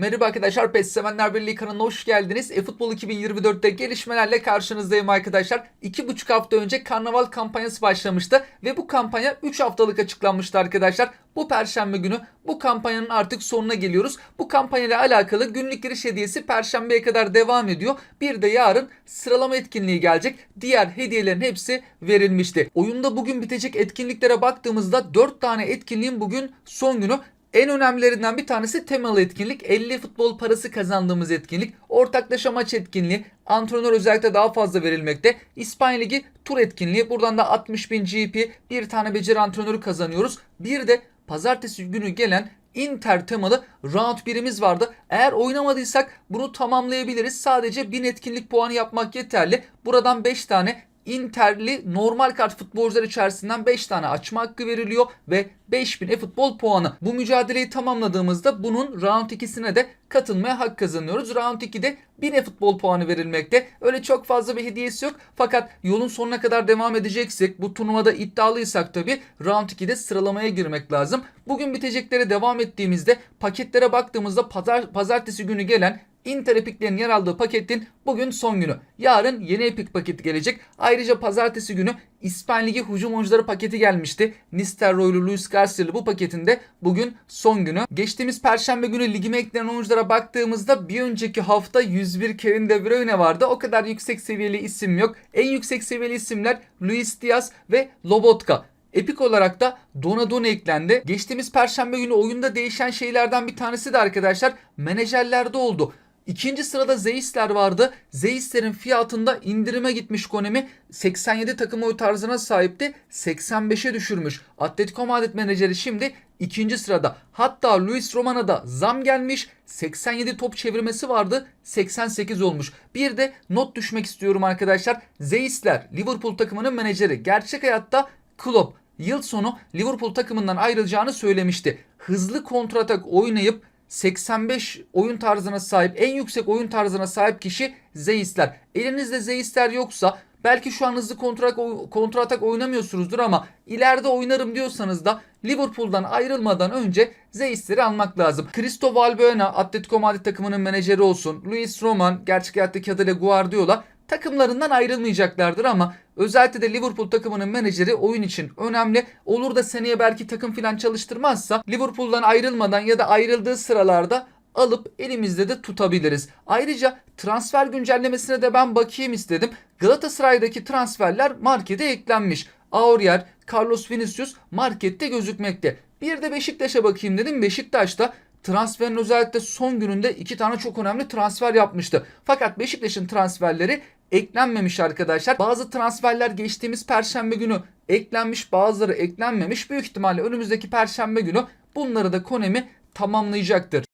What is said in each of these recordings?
Merhaba arkadaşlar PES Sevenler Birliği kanalına hoş geldiniz. eFootball 2024'te gelişmelerle karşınızdayım arkadaşlar. 2,5 hafta önce karnaval kampanyası başlamıştı ve bu kampanya 3 haftalık açıklanmıştı arkadaşlar. Bu perşembe günü bu kampanyanın artık sonuna geliyoruz. Bu kampanyayla alakalı günlük giriş hediyesi perşembeye kadar devam ediyor. Bir de yarın sıralama etkinliği gelecek. Diğer hediyelerin hepsi verilmişti. Oyunda bugün bitecek etkinliklere baktığımızda 4 tane etkinliğin bugün son günü. En önemlilerinden bir tanesi temalı etkinlik. 50 futbol parası kazandığımız etkinlik. Ortaklaşa maç etkinliği. Antrenör özellikle daha fazla verilmekte. İspanya Ligi tur etkinliği. Buradan da 60 bin GP bir tane beceri antrenörü kazanıyoruz. Bir de pazartesi günü gelen Inter temalı round birimiz vardı. Eğer oynamadıysak bunu tamamlayabiliriz. Sadece 1000 etkinlik puanı yapmak yeterli. Buradan 5 tane Interli normal kart futbolcular içerisinden 5 tane açma hakkı veriliyor ve 5000 e-futbol puanı. Bu mücadeleyi tamamladığımızda bunun round 2'sine de katılmaya hak kazanıyoruz. Round 2'de 1000 e-futbol puanı verilmekte. Öyle çok fazla bir hediyesi yok. Fakat yolun sonuna kadar devam edeceksek bu turnuvada iddialıysak tabi round 2'de sıralamaya girmek lazım. Bugün biteceklere devam ettiğimizde paketlere baktığımızda pazar, pazartesi günü gelen Inter Epic'lerin yer aldığı paketin bugün son günü. Yarın yeni Epic paketi gelecek. Ayrıca pazartesi günü İspan Ligi hücum oyuncuları paketi gelmişti. Nistelrooy'lu Luis Garcia'lı bu paketinde bugün son günü. Geçtiğimiz perşembe günü ligime eklenen oyunculara baktığımızda bir önceki hafta 101 Kevin De Bruyne vardı. O kadar yüksek seviyeli isim yok. En yüksek seviyeli isimler Luis Diaz ve Lobotka. Epik olarak da Donadona eklendi. Geçtiğimiz perşembe günü oyunda değişen şeylerden bir tanesi de arkadaşlar menajerlerde oldu. İkinci sırada Zeisler vardı. Zeisler'in fiyatında indirime gitmiş Konemi. 87 takım oy tarzına sahipti. 85'e düşürmüş. Atletico Madrid menajeri şimdi ikinci sırada. Hatta Luis Roman'a da zam gelmiş. 87 top çevirmesi vardı. 88 olmuş. Bir de not düşmek istiyorum arkadaşlar. Zeisler Liverpool takımının menajeri. Gerçek hayatta Klopp yıl sonu Liverpool takımından ayrılacağını söylemişti. Hızlı kontratak oynayıp 85 oyun tarzına sahip en yüksek oyun tarzına sahip kişi Zeisler. Elinizde Zeisler yoksa belki şu an hızlı kontra, kontra atak oynamıyorsunuzdur ama ileride oynarım diyorsanız da Liverpool'dan ayrılmadan önce Zeisler'i almak lazım. Cristo Valbuena Atletico Madrid takımının menajeri olsun. Luis Roman gerçek hayattaki adıyla Guardiola takımlarından ayrılmayacaklardır ama özellikle de Liverpool takımının menajeri oyun için önemli. Olur da seneye belki takım filan çalıştırmazsa Liverpool'dan ayrılmadan ya da ayrıldığı sıralarda alıp elimizde de tutabiliriz. Ayrıca transfer güncellemesine de ben bakayım istedim. Galatasaray'daki transferler markete eklenmiş. Aurier, Carlos Vinicius markette gözükmekte. Bir de Beşiktaş'a bakayım dedim. Beşiktaş'ta transferin özellikle son gününde iki tane çok önemli transfer yapmıştı. Fakat Beşiktaş'ın transferleri eklenmemiş arkadaşlar. Bazı transferler geçtiğimiz perşembe günü eklenmiş bazıları eklenmemiş. Büyük ihtimalle önümüzdeki perşembe günü bunları da Konemi tamamlayacaktır.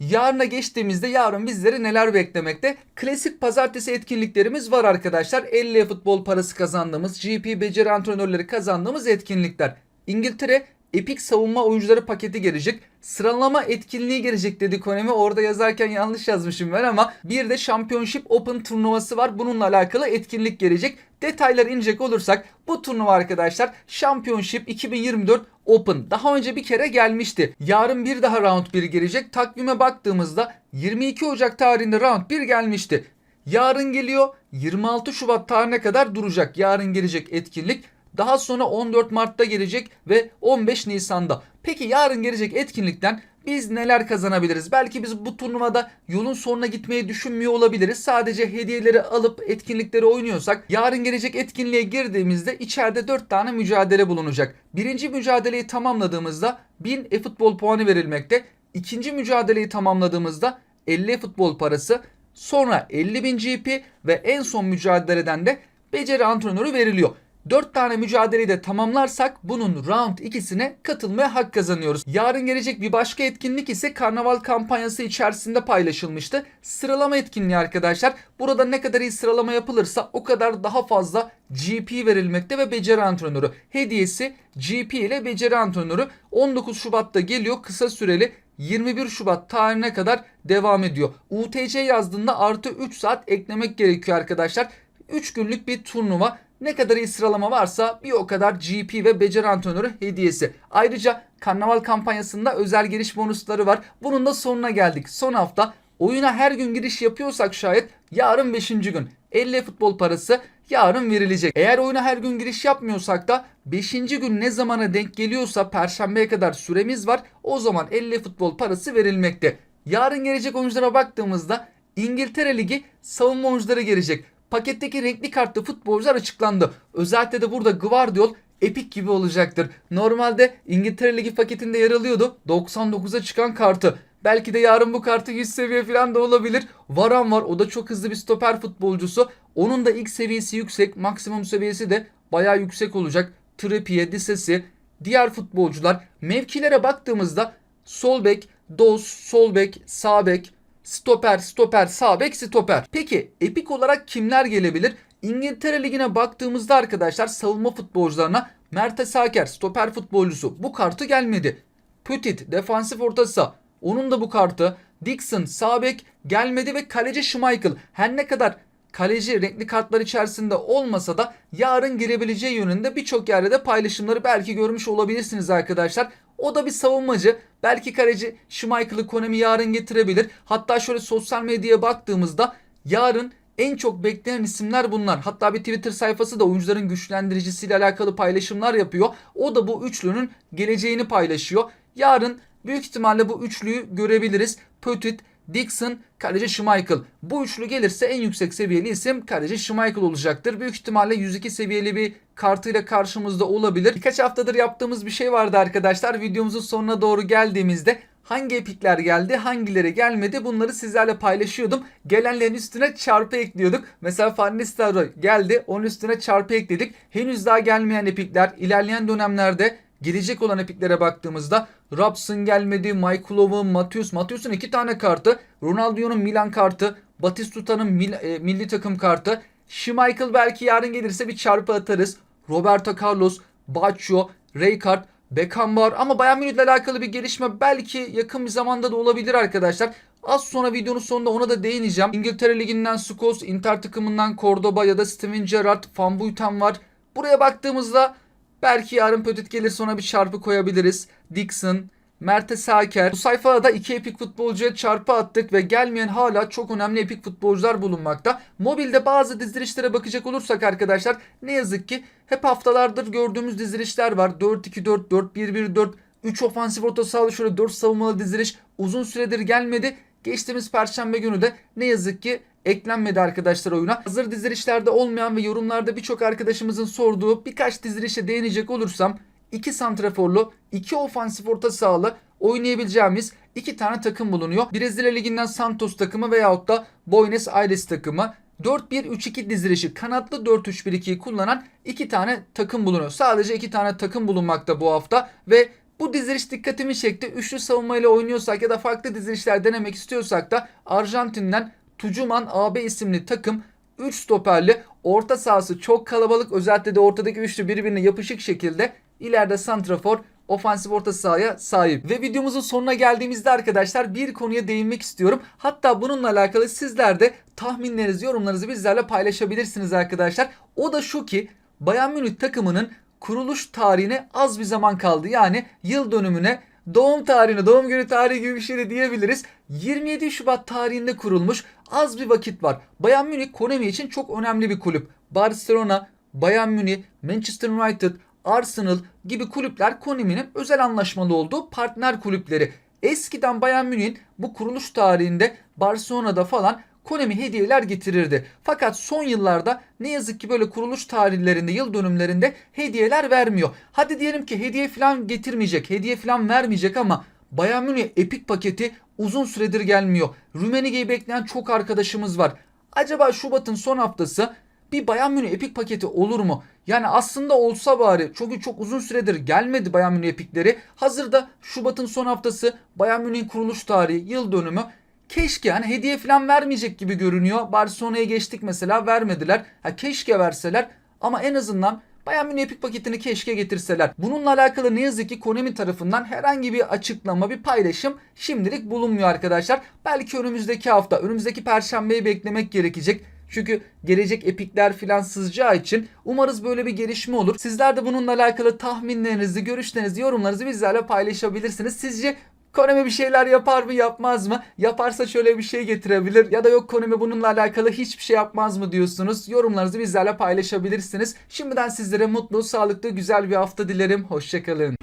Yarına geçtiğimizde yarın bizleri neler beklemekte? Klasik pazartesi etkinliklerimiz var arkadaşlar. 50 futbol parası kazandığımız, GP beceri antrenörleri kazandığımız etkinlikler. İngiltere Epic savunma oyuncuları paketi gelecek. Sıralama etkinliği gelecek dedi Konami. Orada yazarken yanlış yazmışım ben ama bir de Championship Open turnuvası var. Bununla alakalı etkinlik gelecek. Detaylar inecek olursak bu turnuva arkadaşlar Championship 2024 Open. Daha önce bir kere gelmişti. Yarın bir daha round 1 gelecek. Takvime baktığımızda 22 Ocak tarihinde round 1 gelmişti. Yarın geliyor. 26 Şubat tarihine kadar duracak. Yarın gelecek etkinlik. Daha sonra 14 Mart'ta gelecek ve 15 Nisan'da. Peki yarın gelecek etkinlikten biz neler kazanabiliriz? Belki biz bu turnuvada yolun sonuna gitmeyi düşünmüyor olabiliriz. Sadece hediyeleri alıp etkinlikleri oynuyorsak yarın gelecek etkinliğe girdiğimizde içeride 4 tane mücadele bulunacak. Birinci mücadeleyi tamamladığımızda 1000 e-futbol puanı verilmekte. İkinci mücadeleyi tamamladığımızda 50 futbol parası, sonra 50.000 GP ve en son mücadeleden de beceri antrenörü veriliyor. 4 tane mücadeleyi de tamamlarsak bunun round 2'sine katılmaya hak kazanıyoruz. Yarın gelecek bir başka etkinlik ise karnaval kampanyası içerisinde paylaşılmıştı. Sıralama etkinliği arkadaşlar. Burada ne kadar iyi sıralama yapılırsa o kadar daha fazla GP verilmekte ve beceri antrenörü. Hediyesi GP ile beceri antrenörü 19 Şubat'ta geliyor kısa süreli 21 Şubat tarihine kadar devam ediyor. UTC yazdığında artı 3 saat eklemek gerekiyor arkadaşlar. 3 günlük bir turnuva ne kadar iyi sıralama varsa bir o kadar GP ve beceri antrenörü hediyesi. Ayrıca karnaval kampanyasında özel giriş bonusları var. Bunun da sonuna geldik. Son hafta oyuna her gün giriş yapıyorsak şayet yarın 5. gün 50 futbol parası yarın verilecek. Eğer oyuna her gün giriş yapmıyorsak da 5. gün ne zamana denk geliyorsa perşembeye kadar süremiz var. O zaman 50 futbol parası verilmekte. Yarın gelecek oyunculara baktığımızda İngiltere Ligi savunma oyuncuları gelecek. Paketteki renkli kartlı futbolcular açıklandı. Özellikle de burada Gvardiol epik gibi olacaktır. Normalde İngiltere Ligi paketinde yer alıyordu. 99'a çıkan kartı. Belki de yarın bu kartı 100 seviye falan da olabilir. Varan var. O da çok hızlı bir stoper futbolcusu. Onun da ilk seviyesi yüksek. Maksimum seviyesi de bayağı yüksek olacak. Trippier, Disasi, diğer futbolcular. Mevkilere baktığımızda sol bek, Doz, sol bek, sağ bek, stoper, stoper, sağ bek, stoper. Peki epik olarak kimler gelebilir? İngiltere Ligi'ne baktığımızda arkadaşlar savunma futbolcularına Mertes Aker, stoper futbolcusu bu kartı gelmedi. Petit, defansif orta saha. Onun da bu kartı. Dixon, sağ bek gelmedi ve kaleci Schmeichel. Her ne kadar kaleci renkli kartlar içerisinde olmasa da yarın girebileceği yönünde birçok yerde de paylaşımları belki görmüş olabilirsiniz arkadaşlar. O da bir savunmacı. Belki kaleci Schmeichel'ı Konami yarın getirebilir. Hatta şöyle sosyal medyaya baktığımızda yarın en çok beklenen isimler bunlar. Hatta bir Twitter sayfası da oyuncuların güçlendiricisiyle alakalı paylaşımlar yapıyor. O da bu üçlünün geleceğini paylaşıyor. Yarın büyük ihtimalle bu üçlüyü görebiliriz. Petit, Dixon, kaleci Schmeichel. Bu üçlü gelirse en yüksek seviyeli isim kaleci Schmeichel olacaktır. Büyük ihtimalle 102 seviyeli bir kartıyla karşımızda olabilir. Birkaç haftadır yaptığımız bir şey vardı arkadaşlar. Videomuzun sonuna doğru geldiğimizde hangi epikler geldi, hangileri gelmedi bunları sizlerle paylaşıyordum. Gelenlerin üstüne çarpı ekliyorduk. Mesela Nistelrooy geldi, onun üstüne çarpı ekledik. Henüz daha gelmeyen epikler ilerleyen dönemlerde gelecek olan epiklere baktığımızda Robson gelmedi, Michaelov'un, Matius, Matius'un iki tane kartı, Ronaldinho'nun Milan kartı, Batistuta'nın mil, e, milli takım kartı, Schmeichel belki yarın gelirse bir çarpı atarız. Roberto Carlos, Baccio, Rijkaard, Beckham var ama Bayern Münih ile alakalı bir gelişme belki yakın bir zamanda da olabilir arkadaşlar. Az sonra videonun sonunda ona da değineceğim. İngiltere Ligi'nden Scholes, Inter takımından Cordoba ya da Steven Gerrard, Van Buiten var. Buraya baktığımızda belki yarın Petit gelir sonra bir çarpı koyabiliriz. Dixon, Mertes Aker. Bu sayfada da iki epik futbolcuya çarpı attık ve gelmeyen hala çok önemli epik futbolcular bulunmakta. Mobilde bazı dizilişlere bakacak olursak arkadaşlar ne yazık ki hep haftalardır gördüğümüz dizilişler var. 4-2-4, 4-1-1-4, 3 ofansif orta sahalı şöyle 4 savunmalı diziliş uzun süredir gelmedi. Geçtiğimiz perşembe günü de ne yazık ki eklenmedi arkadaşlar oyuna. Hazır dizilişlerde olmayan ve yorumlarda birçok arkadaşımızın sorduğu birkaç dizilişe değinecek olursam 2 santraforlu, 2 ofansif orta sahalı oynayabileceğimiz iki tane takım bulunuyor. Brezilya Ligi'nden Santos takımı veyahut da Buenos Aires takımı. 4-1-3-2 dizilişi kanatlı 4-3-1-2'yi kullanan iki tane takım bulunuyor. Sadece iki tane takım bulunmakta bu hafta ve bu diziliş dikkatimi çekti. Üçlü savunmayla oynuyorsak ya da farklı dizilişler denemek istiyorsak da Arjantin'den Tucuman AB isimli takım 3 stoperli orta sahası çok kalabalık özellikle de ortadaki üçlü birbirine yapışık şekilde ileride santrafor ofansif orta sahaya sahip. Ve videomuzun sonuna geldiğimizde arkadaşlar bir konuya değinmek istiyorum. Hatta bununla alakalı sizler de tahminlerinizi, yorumlarınızı bizlerle paylaşabilirsiniz arkadaşlar. O da şu ki Bayern Münih takımının kuruluş tarihine az bir zaman kaldı. Yani yıl dönümüne doğum tarihine, doğum günü tarihi gibi bir şey de diyebiliriz. 27 Şubat tarihinde kurulmuş az bir vakit var. Bayern Münih Konami için çok önemli bir kulüp. Barcelona, Bayern Münih, Manchester United, Arsenal gibi kulüpler Konami'nin özel anlaşmalı olduğu partner kulüpleri. Eskiden Bayern Münih'in bu kuruluş tarihinde Barcelona'da falan Konami hediyeler getirirdi. Fakat son yıllarda ne yazık ki böyle kuruluş tarihlerinde, yıl dönümlerinde hediyeler vermiyor. Hadi diyelim ki hediye falan getirmeyecek, hediye falan vermeyecek ama Bayern Münih epik paketi uzun süredir gelmiyor. Rumenige'yi bekleyen çok arkadaşımız var. Acaba Şubat'ın son haftası bir Bayern Münih epik paketi olur mu? Yani aslında olsa bari çünkü çok uzun süredir gelmedi Bayern Münih epikleri. Hazırda Şubat'ın son haftası Bayern Münih'in kuruluş tarihi, yıl dönümü. Keşke hani hediye falan vermeyecek gibi görünüyor. Barcelona'ya geçtik mesela vermediler. Ha keşke verseler ama en azından Bayern Münih Epic paketini keşke getirseler. Bununla alakalı ne yazık ki Konami tarafından herhangi bir açıklama, bir paylaşım şimdilik bulunmuyor arkadaşlar. Belki önümüzdeki hafta, önümüzdeki perşembeyi beklemek gerekecek. Çünkü gelecek epikler filan sızacağı için umarız böyle bir gelişme olur. Sizler de bununla alakalı tahminlerinizi, görüşlerinizi, yorumlarınızı bizlerle paylaşabilirsiniz. Sizce Konami bir şeyler yapar mı yapmaz mı? Yaparsa şöyle bir şey getirebilir ya da yok Konami bununla alakalı hiçbir şey yapmaz mı diyorsunuz? Yorumlarınızı bizlerle paylaşabilirsiniz. Şimdiden sizlere mutlu, sağlıklı, güzel bir hafta dilerim. Hoşçakalın.